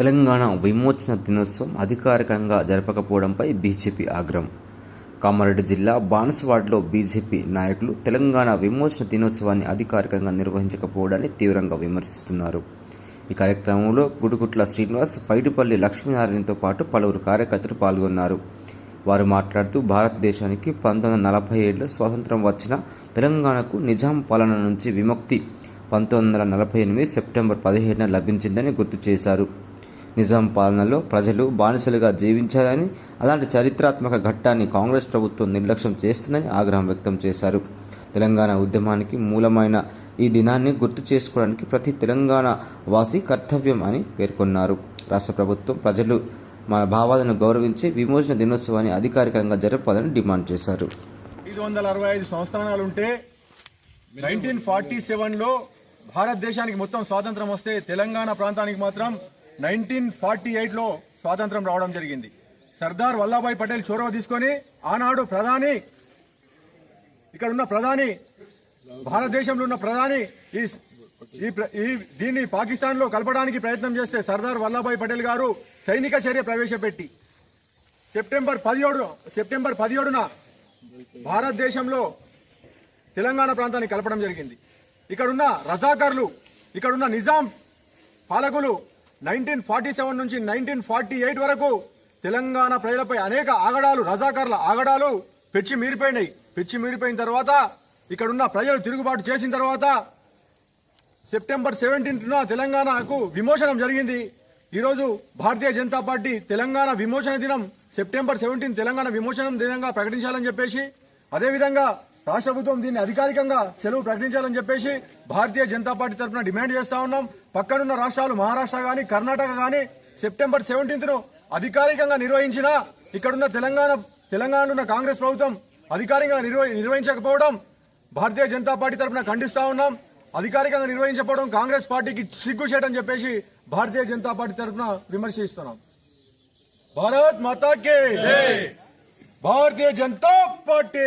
తెలంగాణ విమోచన దినోత్సవం అధికారికంగా జరపకపోవడంపై బీజేపీ ఆగ్రహం. కామారెడ్డి జిల్లా బాన్స్వాడ్లో బీజేపీ నాయకులు తెలంగాణ విమోచన దినోత్సవాన్ని అధికారికంగా నిర్వహించకపోవడాన్ని తీవ్రంగా విమర్శిస్తున్నారు. ఈ కార్యక్రమంలో గుడుగుట్ల శ్రీనివాస్ పైడిపల్లి లక్ష్మీనారాయణతో పాటు పలువురు కార్యకర్తలు పాల్గొన్నారు. వారు మాట్లాడుతూ భారతదేశానికి పంతొమ్మిది వందల నలభై ఏడులో స్వాతంత్రం వచ్చిన తెలంగాణకు నిజాం పాలన నుంచి విముక్తి పంతొమ్మిది వందల నలభై ఎనిమిది సెప్టెంబర్ పదిహేడున లభించిందని గుర్తు చేశారు. నిజాం పాలనలో ప్రజలు బానిసలుగా జీవించారని అలాంటి చరిత్రాత్మక ఘట్టాన్ని కాంగ్రెస్ ప్రభుత్వం నిర్లక్ష్యం చేస్తుందని ఆగ్రహం వ్యక్తం చేశారు. తెలంగాణ ఉద్యమానికి మూలమైన ఈ దినాన్ని గుర్తు చేసుకోవడానికి ప్రతి తెలంగాణ వాసి కర్తవ్యం అని పేర్కొన్నారు. రాష్ట్ర ప్రభుత్వం ప్రజలు మన భావాలను గౌరవించి విమోచన దినోత్సవాన్ని అధికారికంగా జరపాలని డిమాండ్ చేశారు. ఐదు వందల అరవై ఐదు సంస్థానాలు ఉంటే నైన్టీన్ ఫార్టీ సెవెన్లో భారతదేశానికి మొత్తం స్వాతంత్రం వస్తే తెలంగాణ ప్రాంతానికి మాత్రం నైన్టీన్ ఫార్టీ ఎయిట్లో స్వాతంత్రం రావడం జరిగింది. సర్దార్ వల్లభాయ్ పటేల్ చొరవ తీసుకొని ఆనాడు ప్రధాని ఇక్కడ ఉన్న ప్రధాని భారతదేశంలో ఉన్న ప్రధాని ఈ ఈ ప్ర- ఈ దీన్ని పాకిస్తాన్లో కలపడానికి ప్రయత్నం చేస్తే సర్దార్ వల్లభాయ్ పటేల్ గారు సైనిక చర్య ప్రవేశపెట్టి. సెప్టెంబర్ పదిహేడు సెప్టెంబర్ పదిహేడున భారతదేశంలో తెలంగాణ ప్రాంతాన్ని కలపడం జరిగింది. ఇక్కడున్న రజాకర్లు ఇక్కడున్న నిజాం పాలకులు నైన్టీన్ ఫార్టీ సెవెన్ నుంచి నైన్టీన్ ఫార్టీ ఎయిట్ వరకు తెలంగాణ ప్రజలపై అనేక ఆగడాలు రజాకర్ల ఆగడాలు పెచ్చి మీరిపోయినాయి. పెచ్చి మీరిపోయిన తర్వాత ఇక్కడున్న ప్రజలు తిరుగుబాటు చేసిన తర్వాత సెప్టెంబర్ సెవెంటీన్త్న తెలంగాణకు విమోచనం జరిగింది. ఈరోజు భారతీయ జనతా పార్టీ తెలంగాణ విమోచన దినం సెప్టెంబర్ సెవెంటీన్ తెలంగాణ విమోచనం దినంగా ప్రకటించాలని చెప్పేసి అదేవిధంగా రాష్ట్ర ప్రభుత్వం దీన్ని అధికారికంగా సెలవు ప్రకటించాలని చెప్పేసి భారతీయ జనతా పార్టీ తరఫున డిమాండ్ చేస్తా ఉన్నాం. పక్కనున్న రాష్ట్రాలు మహారాష్ట్ర కానీ కర్ణాటక కానీ సెప్టెంబర్ సెవెంటీన్త్ను అధికారికంగా నిర్వహించిన ఇక్కడున్న తెలంగాణ తెలంగాణలో ఉన్న కాంగ్రెస్ ప్రభుత్వం అధికారికంగా నిర్వహించకపోవడం భారతీయ జనతా పార్టీ తరఫున ఖండిస్తా ఉన్నాం. అధికారికంగా నిర్వహించకపోవడం కాంగ్రెస్ పార్టీకి సిగ్గు చేయడం చెప్పేసి భారతీయ జనతా పార్టీ తరఫున విమర్శిస్తున్నాం. భారత్ మాతాకే భారతీయ జనతా పార్టీ!